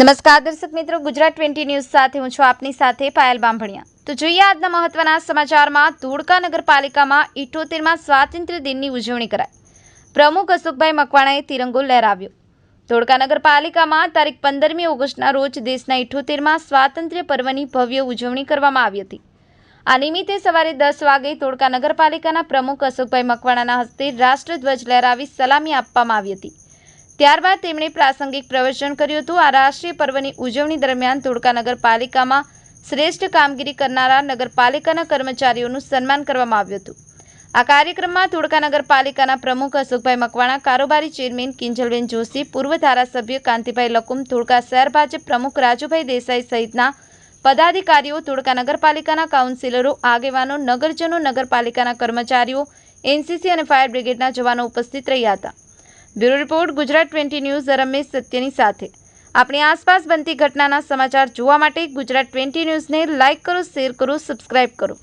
નમસ્કાર, દર્શક મિત્રો. ગુજરાત ટ્વેન્ટી ન્યૂઝ સાથે હું છું આપની સાથે પાયલ બાંભણિયા. તો જોઈએ આજના મહત્વના સમાચારમાં ધોળકા નગરપાલિકામાં ઇઠોતેરમાં સ્વાતંત્ર્ય દિનની ઉજવણી કરાઈ. પ્રમુખ અશોકભાઈ મકવાણાએ તિરંગો લહેરાવ્યો. ધોળકા નગરપાલિકામાં તારીખ પંદરમી ઓગસ્ટના રોજ દેશના ઇઠોતેરમાં સ્વાતંત્ર્ય પર્વની ભવ્ય ઉજવણી કરવામાં આવી હતી. આ નિમિત્તે સવારે દસ વાગે ધોળકા નગરપાલિકાના પ્રમુખ અશોકભાઈ મકવાણાના હસ્તે રાષ્ટ્રધ્વજ લહેરાવી સલામી આપવામાં આવી હતી. ત્યારબાદ તેમણે પ્રાસંગિક પ્રવચન કર્યું હતું. આ રાષ્ટ્રીય પર્વની ઉજવણી દરમિયાન ધોળકા નગરપાલિકામાં શ્રેષ્ઠ કામગીરી કરનારા નગરપાલિકાના કર્મચારીઓનું સન્માન કરવામાં આવ્યું હતું. આ કાર્યક્રમમાં ધોળકા નગરપાલિકાના પ્રમુખ અશોકભાઈ મકવાણા, કારોબારી ચેરમેન કિંજલબેન જોશી, પૂર્વ ધારાસભ્ય કાંતિભાઈ લકુમ ધોળકા શહેર ભાજપ પ્રમુખ રાજુભાઈ દેસાઈ સહિતના પદાધિકારીઓ ધોળકા નગરપાલિકાના કાઉન્સિલરો, આગેવાનો, નગરજનો, નગરપાલિકાના કર્મચારીઓ, એનસીસી અને ફાયર બ્રિગેડના જવાનો ઉપસ્થિત રહ્યા હતા. Bureau report, Gujarat twenty news Ramesh સત્યની સાથે. આપણી આસપાસ બનતી ઘટનાના સમાચાર જોવા માટે ગુજરાત ટ્વેન્ટી ન્યૂઝને લાઇક કરો, શેર કરો, સબસ્ક્રાઇબ કરો.